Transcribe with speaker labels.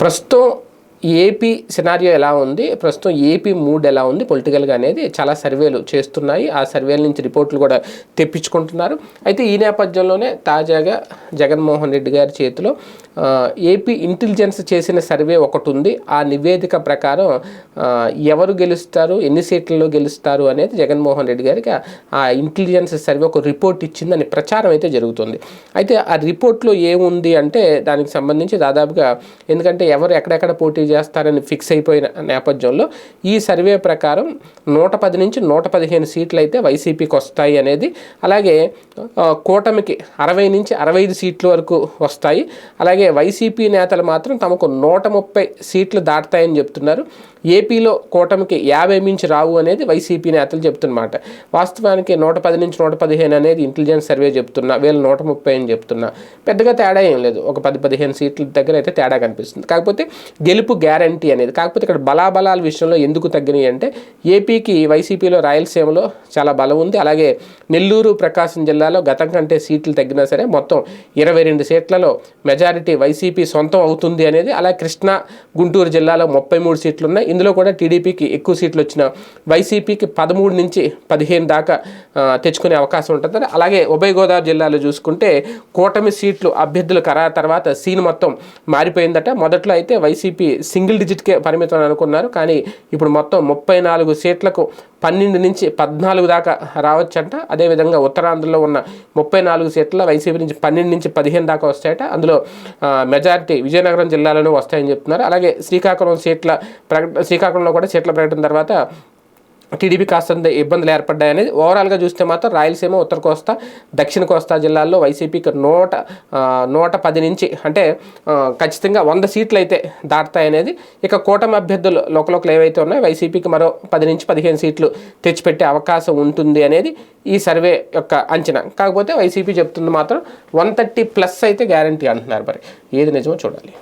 Speaker 1: ప్రస్తుతం AP scenario ఎలా ఉంది? ప్రస్తుతం ఏపీ మూడ్ ఎలా ఉంది? పొలిటికల్గా అనేది చాలా సర్వేలు చేస్తున్నాయి. ఆ సర్వేల నుంచి రిపోర్ట్లు కూడా తెప్పించుకుంటున్నారు. అయితే ఈ నేపథ్యంలోనే తాజాగా జగన్మోహన్ రెడ్డి గారి చేతిలో ఏపీ ఇంటెలిజెన్స్ చేసిన సర్వే ఒకటి ఉంది. ఆ నివేదిక ప్రకారం ఎవరు గెలుస్తారు ఎన్ని సీట్లలో గెలుస్తారు అనేది జగన్మోహన్ రెడ్డి గారికి ఆ ఇంటెలిజెన్స్ సర్వే ఒక రిపోర్ట్ ఇచ్చిందని ప్రచారం అయితే జరుగుతుంది. అయితే ఆ రిపోర్ట్లో ఏముంది అంటే దానికి సంబంధించి దాదాపుగా ఎందుకంటే ఎవరు ఎక్కడెక్కడ పోటీ చేస్తారని ఫిక్స్ అయిపోయిన నేపథ్యంలో ఈ సర్వే ప్రకారం నూట పది నుంచి నూట పదిహేను సీట్లు అయితే వైసీపీకి వస్తాయి అనేది అలాగే కూటమికి అరవై నుంచి అరవై ఐదు సీట్ల వరకు వస్తాయి. అలాగే వైసీపీ నేతలు మాత్రం తమకు నూట ముప్పై సీట్లు దాటుతాయని చెప్తున్నారు. ఏపీలో కూటమికి యాభై మించి రావు అనేది వైసీపీ నేతలు చెప్తున్నమాట. వాస్తవానికి నూట పది నుంచి నూట పదిహేను అనేది ఇంటెలిజెన్స్ సర్వే చెప్తున్నా వీళ్ళు నూట ముప్పై అని చెప్తున్నా. పెద్దగా తేడా ఏం లేదు. ఒక పది పదిహేను సీట్ల దగ్గర అయితే తేడా కనిపిస్తుంది. కాకపోతే గెలుపు గ్యారంటీ అనేది. కాకపోతే ఇక్కడ బలాబలాల విషయంలో ఎందుకు తగ్గినాయి అంటే ఏపీకి వైసీపీలో రాయలసీమలో చాలా బలం ఉంది. అలాగే నెల్లూరు ప్రకాశం జిల్లాలో గతం కంటే సీట్లు తగ్గినా సరే మొత్తం ఇరవై రెండు సీట్లలో మెజారిటీ వైసీపీ సొంతం అవుతుంది అనేది అలా కృష్ణా గుంటూరు జిల్లాలో ముప్పై మూడు సీట్లు ఉన్నాయి ఇందులో కూడా టీడీపీకి ఎక్కువ సీట్లు వచ్చిన వైసీపీకి పదమూడు నుంచి పదిహేను దాకా తెచ్చుకునే అవకాశం ఉంటుంది. అలాగే ఉభయ గోదావరి జిల్లాలో చూసుకుంటే కూటమి సీట్లు అభ్యర్థుల కరా తర్వాత సీన్ మొత్తం మారిపోయిందట. మొదట్లో అయితే వైసీపీ సింగిల్ డిజిట్కే పరిమితం అని అనుకున్నారు. కానీ ఇప్పుడు మొత్తం ముప్పై నాలుగు సీట్లకు పన్నెండు నుంచి పద్నాలుగు దాకా రావచ్చంట. అదేవిధంగా ఉత్తరాంధ్రలో ఉన్న ముప్పై నాలుగు సీట్ల వైసీపీ నుంచి పన్నెండు నుంచి పదిహేను దాకా వస్తాయట. అందులో మెజారిటీ విజయనగరం జిల్లాలోనూ వస్తాయని చెప్తున్నారు. అలాగే శ్రీకాకుళం సీట్ల ప్రకటన శ్రీకాకుళంలో కూడా సీట్ల ప్రకటన తర్వాత టీడీపీ కాస్తంత ఇబ్బందులు ఏర్పడ్డాయనేది ఓవరాల్గా చూస్తే మాత్రం రాయలసీమ ఉత్తర కోస్తా దక్షిణ కోస్తా జిల్లాల్లో వైసీపీకి నూట నూట పది నుంచి అంటే ఖచ్చితంగా వంద సీట్లు అయితే దాటుతాయనేది ఇక కూటమి అభ్యర్థులు లోకలోకలు ఏవైతే ఉన్నాయో వైసీపీకి మరో పది నుంచి పదిహేను సీట్లు తెచ్చిపెట్టే అవకాశం ఉంటుంది అనేది ఈ సర్వే యొక్క అంచనా. కాకపోతే వైసీపీ చెప్తుంది మాత్రం వన్ థర్టీ ప్లస్ అయితే గ్యారంటీ అంటున్నారు మరి. ఏది నిజమో చూడాలి.